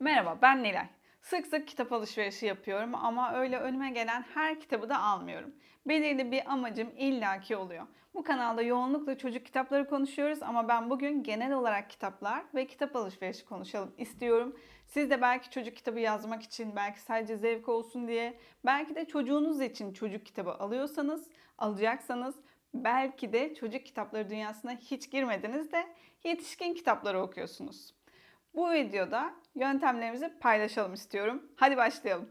Merhaba ben Nilay. Sık sık kitap alışverişi yapıyorum ama öyle önüme gelen her kitabı da almıyorum. Belirli bir amacım illaki oluyor. Bu kanalda yoğunlukla çocuk kitapları konuşuyoruz ama ben bugün genel olarak kitaplar ve kitap alışverişi konuşalım istiyorum. Siz de belki çocuk kitabı yazmak için, belki sadece zevk olsun diye, belki de çocuğunuz için çocuk kitabı alıyorsanız, alacaksanız belki de çocuk kitapları dünyasına hiç girmediniz de yetişkin kitapları okuyorsunuz. Bu videoda yöntemlerimizi paylaşalım istiyorum. Hadi başlayalım.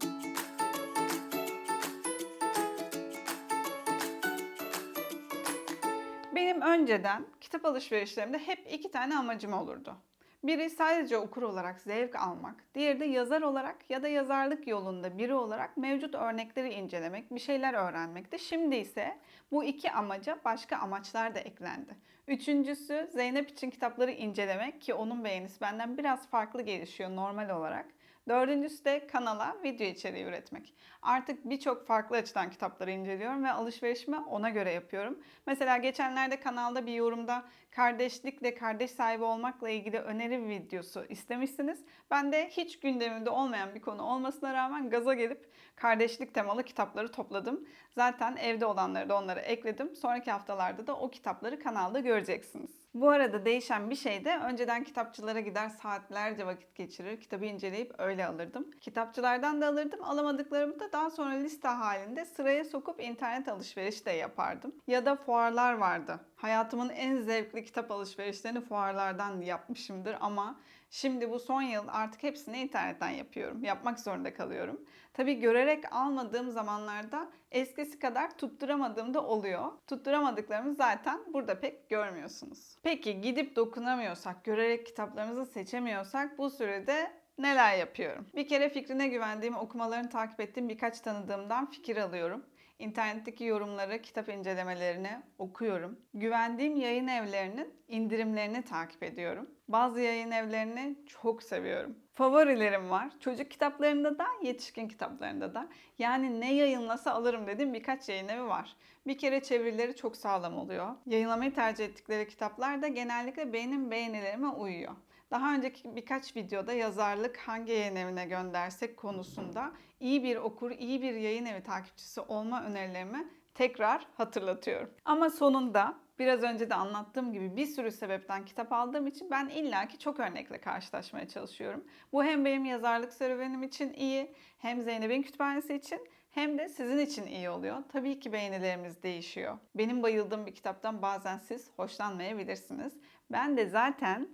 Benim önceden kitap alışverişlerimde hep iki tane amacım olurdu. Biri sadece okur olarak zevk almak, diğeri de yazar olarak ya da yazarlık yolunda biri olarak mevcut örnekleri incelemek, bir şeyler öğrenmekti. Şimdi ise bu iki amaca başka amaçlar da eklendi. Üçüncüsü Zeynep için kitapları incelemek ki onun beğenisi benden biraz farklı gelişiyor normal olarak. Dördüncüsü de kanala video içeriği üretmek. Artık birçok farklı açıdan kitapları inceliyorum ve alışverişimi ona göre yapıyorum. Mesela geçenlerde kanalda bir yorumda kardeşlikle kardeş sahibi olmakla ilgili öneri videosu istemişsiniz. Ben de hiç gündemimde olmayan bir konu olmasına rağmen gaza gelip kardeşlik temalı kitapları topladım. Zaten evde olanları da onlara ekledim. Sonraki haftalarda da o kitapları kanalda göreceksiniz. Bu arada değişen bir şey de önceden kitapçılara gider saatlerce vakit geçirir, kitabı inceleyip öyle alırdım. Kitapçılardan da alırdım, alamadıklarımı da daha sonra liste halinde sıraya sokup internet alışveriş de yapardım. Ya da fuarlar vardı. Hayatımın en zevkli kitap alışverişlerini fuarlardan yapmışımdır ama Şimdi bu son yıl artık hepsini internetten yapıyorum. Yapmak zorunda kalıyorum. Tabii görerek almadığım zamanlarda eskisi kadar tutturamadığım da oluyor. Tutturamadıklarımı zaten burada pek görmüyorsunuz. Peki gidip dokunamıyorsak, görerek kitaplarımızı seçemiyorsak bu sürede neler yapıyorum? Bir kere fikrine güvendiğim, okumalarını takip ettiğim birkaç tanıdığımdan fikir alıyorum. İnternetteki yorumları, kitap incelemelerini okuyorum. Güvendiğim yayın evlerinin indirimlerini takip ediyorum. Bazı yayın evlerini çok seviyorum. Favorilerim var. Çocuk kitaplarında da, yetişkin kitaplarında da. Yani ne yayınlasa alırım dediğim birkaç yayın evi var. Bir kere çevirileri çok sağlam oluyor. Yayınlamayı tercih ettikleri kitaplar da genellikle benim beğenilerime uyuyor. Daha önceki birkaç videoda yazarlık hangi yayın evine göndersek konusunda iyi bir okur, iyi bir yayın evi takipçisi olma önerilerimi tekrar hatırlatıyorum. Ama sonunda biraz önce de anlattığım gibi bir sürü sebepten kitap aldığım için ben illaki çok örnekle karşılaşmaya çalışıyorum. Bu hem benim yazarlık serüvenim için iyi, hem Zeynep'in kütüphanesi için hem de sizin için iyi oluyor. Tabii ki beğenilerimiz değişiyor. Benim bayıldığım bir kitaptan bazen siz hoşlanmayabilirsiniz. Ben de zaten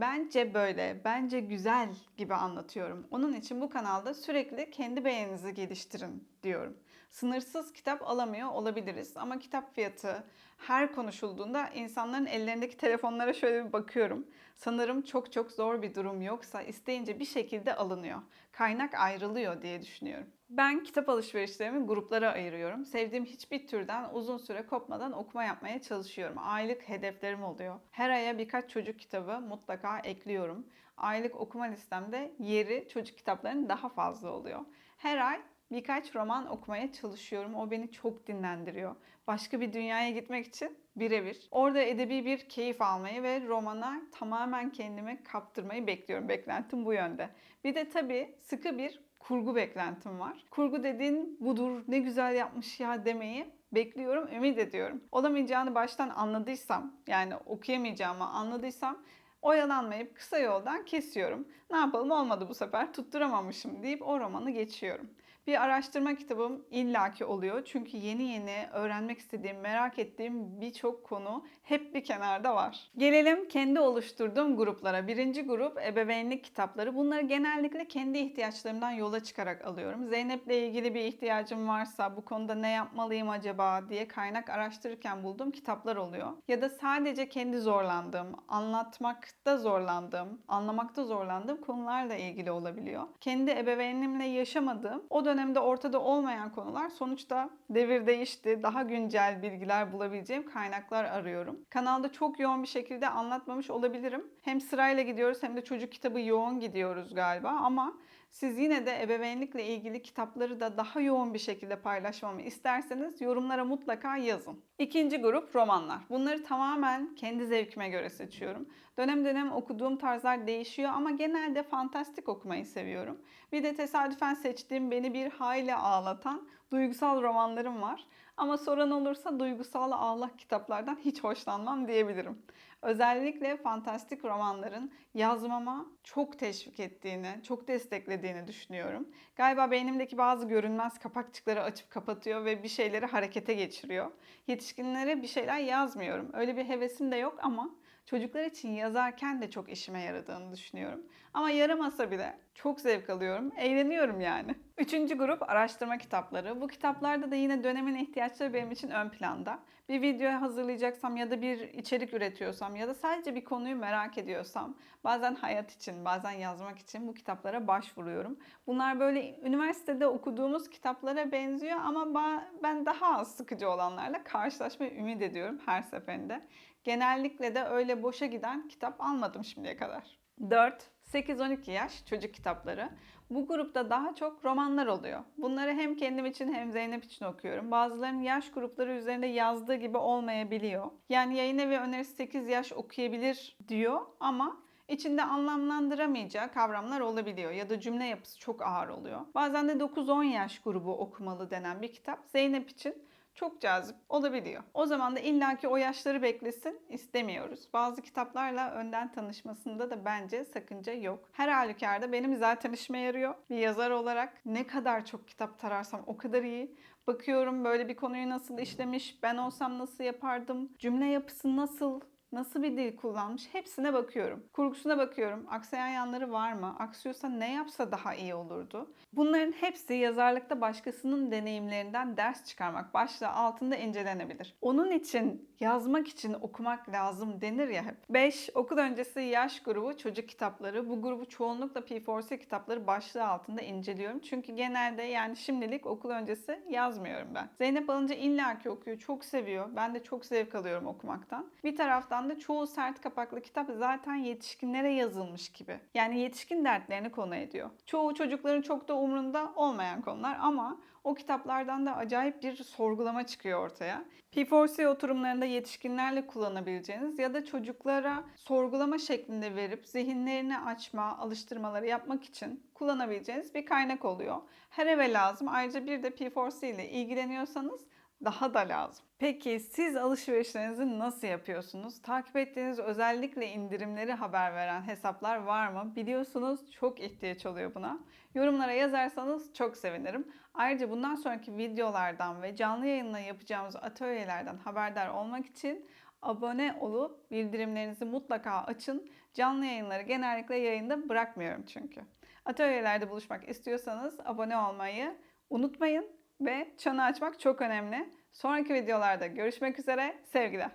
bence böyle, bence güzel gibi anlatıyorum. Onun için bu kanalda sürekli kendi beğeninizi geliştirin diyorum. Sınırsız kitap alamıyor olabiliriz ama kitap fiyatı her konuşulduğunda insanların ellerindeki telefonlara şöyle bir bakıyorum. Sanırım çok çok zor bir durum yoksa isteyince bir şekilde alınıyor. Kaynak ayrılıyor diye düşünüyorum. Ben kitap alışverişlerimi gruplara ayırıyorum. Sevdiğim hiçbir türden uzun süre kopmadan okuma yapmaya çalışıyorum. Aylık hedeflerim oluyor. Her aya birkaç çocuk kitabı mutlaka ekliyorum. Aylık okuma listemde yeri çocuk kitaplarının daha fazla oluyor. Her ay birkaç roman okumaya çalışıyorum. O beni çok dinlendiriyor. Başka bir dünyaya gitmek için birebir. Orada edebi bir keyif almayı ve romana tamamen kendimi kaptırmayı bekliyorum. Beklentim bu yönde. Bir de tabii sıkı bir kurgu beklentim var. Kurgu dediğin budur, ne güzel yapmış ya demeyi bekliyorum, ümit ediyorum. Olamayacağını baştan anladıysam, yani okuyamayacağımı anladıysam oyalanmayıp kısa yoldan kesiyorum. Ne yapalım olmadı bu sefer tutturamamışım deyip o romanı geçiyorum. Bir araştırma kitabım illaki oluyor. Çünkü yeni yeni öğrenmek istediğim, merak ettiğim birçok konu hep bir kenarda var. Gelelim kendi oluşturduğum gruplara. Birinci grup ebeveynlik kitapları. Bunları genellikle kendi ihtiyaçlarımdan yola çıkarak alıyorum. Zeynep'le ilgili bir ihtiyacım varsa bu konuda ne yapmalıyım acaba diye kaynak araştırırken bulduğum kitaplar oluyor. Ya da sadece kendi zorlandığım, anlatmakta zorlandığım, anlamakta zorlandığım konularla ilgili olabiliyor. Kendi ebeveynimle yaşamadığım, o dönemde ortada olmayan konular sonuçta devir değişti. Daha güncel bilgiler bulabileceğim kaynaklar arıyorum. Kanalda çok yoğun bir şekilde anlatmamış olabilirim. Hem sırayla gidiyoruz hem de çocuk kitabı yoğun gidiyoruz galiba ama siz yine de ebeveynlikle ilgili kitapları da daha yoğun bir şekilde paylaşmamı isterseniz yorumlara mutlaka yazın. İkinci grup romanlar. Bunları tamamen kendi zevkime göre seçiyorum. Dönem dönem okuduğum tarzlar değişiyor ama genelde fantastik okumayı seviyorum. Bir de tesadüfen seçtiğim beni bir hayli ağlatan duygusal romanlarım var. Ama soran olursa duygusal ağlak kitaplardan hiç hoşlanmam diyebilirim. Özellikle fantastik romanların yazmama çok teşvik ettiğini, çok desteklediğini düşünüyorum. Galiba beynimdeki bazı görünmez kapakçıkları açıp kapatıyor ve bir şeyleri harekete geçiriyor. Yetişkinlere bir şeyler yazmıyorum. Öyle bir hevesim de yok ama çocuklar için yazarken de çok işime yaradığını düşünüyorum. Ama yaramasa bile çok zevk alıyorum, eğleniyorum yani. Üçüncü grup araştırma kitapları. Bu kitaplarda da yine dönemin ihtiyaçları benim için ön planda. Bir video hazırlayacaksam ya da bir içerik üretiyorsam ya da sadece bir konuyu merak ediyorsam bazen hayat için, bazen yazmak için bu kitaplara başvuruyorum. Bunlar böyle üniversitede okuduğumuz kitaplara benziyor ama ben daha az sıkıcı olanlarla karşılaşmayı ümit ediyorum her seferinde. Genellikle de öyle boşa giden kitap almadım şimdiye kadar. 4 8-12 yaş çocuk kitapları. Bu grupta daha çok romanlar oluyor. Bunları hem kendim için hem Zeynep için okuyorum. Bazılarının yaş grupları üzerinde yazdığı gibi olmayabiliyor. Yani yayın evi önerisi 8 yaş okuyabilir diyor ama içinde anlamlandıramayacağı kavramlar olabiliyor ya da cümle yapısı çok ağır oluyor. Bazen de 9-10 yaş grubu okumalı denen bir kitap Zeynep için çok cazip olabiliyor. O zaman da illaki o yaşları beklesin istemiyoruz. Bazı kitaplarla önden tanışmasında da bence sakınca yok. Her halükarda benim zaten işime yarıyor. Bir yazar olarak ne kadar çok kitap tararsam o kadar iyi. Bakıyorum böyle bir konuyu nasıl işlemiş, ben olsam nasıl yapardım, cümle yapısı nasıl, Nasıl bir dil kullanmış? Hepsine bakıyorum. Kurgusuna bakıyorum. Aksayan yanları var mı? Aksıyorsa ne yapsa daha iyi olurdu? Bunların hepsi yazarlıkta başkasının deneyimlerinden ders çıkarmak başlığı altında incelenebilir. Onun için yazmak için okumak lazım denir ya hep. 5. Okul öncesi yaş grubu çocuk kitapları. Bu grubu çoğunlukla P4C kitapları başlığı altında inceliyorum. Çünkü genelde yani şimdilik okul öncesi yazmıyorum ben. Zeynep alınca illaki okuyor. Çok seviyor. Ben de çok zevk alıyorum okumaktan. Bir taraftan da çoğu sert kapaklı kitap zaten yetişkinlere yazılmış gibi. Yani yetişkin dertlerini konu ediyor. Çoğu çocukların çok da umrunda olmayan konular ama o kitaplardan da acayip bir sorgulama çıkıyor ortaya. P4C oturumlarında yetişkinlerle kullanabileceğiniz ya da çocuklara sorgulama şeklinde verip zihinlerini açma, alıştırmaları yapmak için kullanabileceğiniz bir kaynak oluyor. Her eve lazım. Ayrıca bir de P4C ile ilgileniyorsanız daha da lazım. Peki siz alışverişlerinizi nasıl yapıyorsunuz? Takip ettiğiniz özellikle indirimleri haber veren hesaplar var mı? Biliyorsunuz çok ihtiyaç oluyor buna. Yorumlara yazarsanız çok sevinirim. Ayrıca bundan sonraki videolardan ve canlı yayınla yapacağımız atölyelerden haberdar olmak için abone olup bildirimlerinizi mutlaka açın. Canlı yayınları genellikle yayında bırakmıyorum çünkü. Atölyelerde buluşmak istiyorsanız abone olmayı unutmayın ve çanı açmak çok önemli. Sonraki videolarda görüşmek üzere. Sevgiler.